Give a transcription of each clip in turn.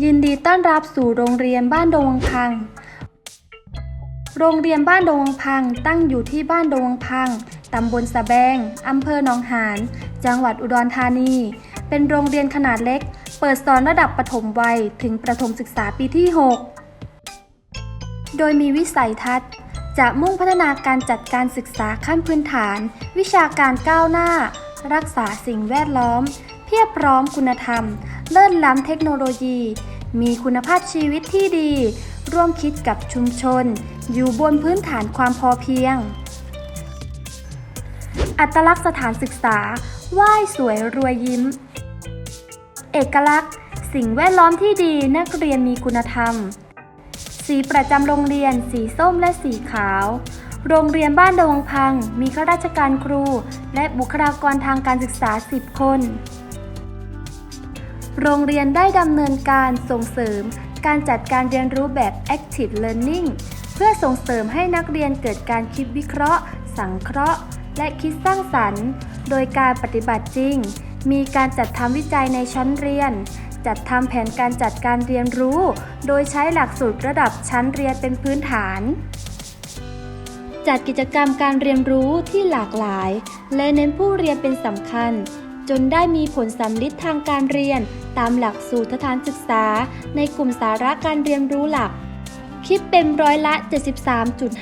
ยินดีต้อนรับสู่โรงเรียนบ้านดงวังพัง โรงเรียนบ้านดงวังพังตั้งอยู่ที่บ้านดงวังพัง ตำบลสะแบง อำเภอหนองหาน จังหวัดอุดรธานี เป็นโรงเรียนขนาดเล็ก เปิดสอนระดับประถมวัยถึงประถมศึกษาปีที่ 6 โดยมีวิสัยทัศน์ จะมุ่งพัฒนาการจัดการศึกษาขั้นพื้นฐาน วิชาการก้าวหน้า รักษาสิ่งแวดล้อม พียบพร้อมคุณธรรม เลิศล้ำเทคโนโลยี มีคุณภาพชีวิตที่ดี ร่วมคิดกับชุมชน อยู่บนพื้นฐานความพอเพียง อัตลักษณ์สถานศึกษาไหว้สวยรวยยิ้ม เอกลักษณ์ สิ่งแวดล้อมที่ดีนักเรียนมีคุณธรรม สีประจำโรงเรียนสีส้มและสีขาว โรงเรียนบ้านดงพัง มีข้าราชการครู และบุคลากรทางการศึกษา 10 คน โรงเรียนได้ดำเนินการส่งเสริม การจัดการเรียนรู้แบบ active learning เพื่อส่งเสริมให้นักเรียนเกิดการคิดวิเคราะห์ สังเคราะห์ และคิดสร้างสรรค์ โดยการปฏิบัติจริง มีการจัดทำวิจัยในชั้นเรียน จัดทำแผนการจัดการเรียนรู้ โดยใช้หลักสูตรระดับชั้นเรียนเป็นพื้นฐาน จัดกิจกรรมการเรียนรู้ที่หลากหลาย และเน้นผู้เรียนเป็นสำคัญ จนได้มีผลสำลิดทางการเรียน ตามหลักสูตรสถานศึกษา ในกลุ่มสาระการเรียนรู้หลัก คิดเป็นร้อยละ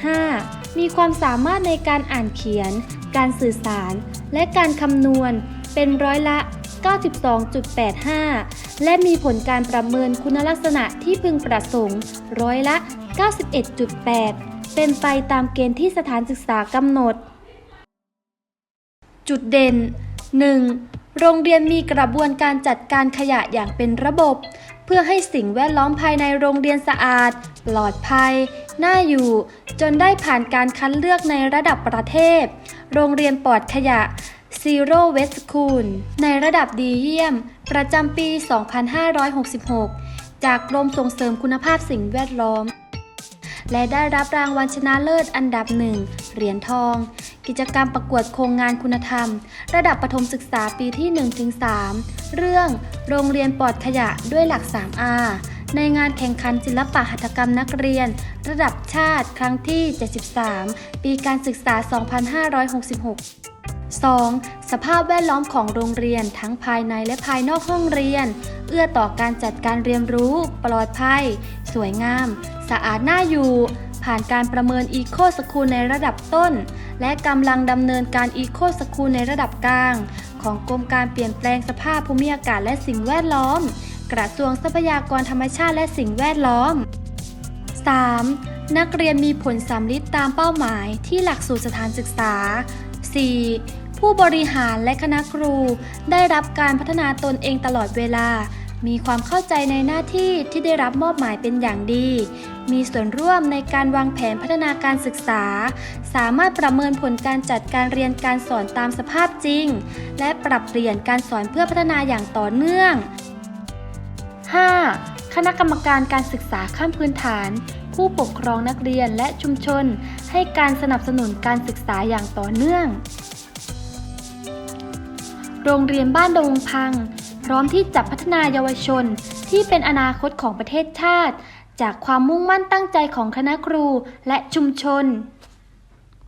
73.5 มีความสามารถในการอ่านเขียน การสื่อสาร และการคำนวณ เป็นร้อยละ 92.85 และมีผลการประเมินคุณลักษณะที่พึงประสงค์ ร้อยละ 91.8 เป็นไปตามเกณฑ์ที่สถานศึกษากำหนด จุดเด่น 1. โรงเรียนมีกระบวนการจัดการขยะอย่างเป็นระบบ เพื่อให้สิ่งแวดล้อมภายในโรงเรียนสะอาด ปลอดภัย น่าอยู่ จนได้ผ่านการคัดเลือกในระดับประเทศ โรงเรียนปลอดขยะ Zero Waste School ในระดับดีเยี่ยม ประจำปี 2566 จากกรมส่งเสริมคุณภาพสิ่งแวดล้อม และได้รับรางวัลชนะเลิศอันดับหนึ่งเหรียญทอง กิจกรรมประกวดโครงงานคุณธรรม ระดับประถมศึกษาปีที่ 1-3 เรื่องโรงเรียนปลอดขยะด้วยหลัก 3R ในงานแข่งขันศิลปะหัตถกรรมนักเรียน ระดับชาติครั้งที่ 73 ปีการศึกษา 2566 2. สภาพแวดล้อมของโรงเรียนทั้งภายในและภายนอกห้องเรียน เอื้อต่อการจัดการเรียนรู้ ปลอดภัย สวยงาม สะอาดน่าอยู่ ผ่านการประเมินอีโคสคูลในระดับต้น และกำลังดำเนินการอีโคสคูลในระดับกลาง ของกรมการเปลี่ยนแปลงสภาพภูมิอากาศและสิ่งแวดล้อม กระทรวงทรัพยากรธรรมชาติและสิ่งแวดล้อม 3. นักเรียนมีผลสำลิดตามเป้าหมายที่หลักสูตรสถานศึกษา 4. ผู้บริหารและคณะครูได้รับการพัฒนาตนเองตลอดเวลา มีความเข้าใจในหน้าที่ที่ได้รับมอบหมายเป็นอย่างดี มีส่วนร่วมในการวางแผนพัฒนาการศึกษา สามารถประเมินผลการจัดการเรียนการสอนตามสภาพจริง และปรับเปลี่ยนการสอนเพื่อพัฒนาอย่างต่อเนื่อง 5. คณะกรรมการการศึกษาขั้นพื้นฐาน ผู้ปกครองนักเรียนและชุมชน ให้การสนับสนุนการศึกษาอย่างต่อเนื่อง โรงเรียนบ้านดงพัง ร้อมที่จะพัฒนาเยาวชน ที่เป็นอนาคตของประเทศชาติ จากความมุ่งมั่นตั้งใจของคณะครูและชุมชน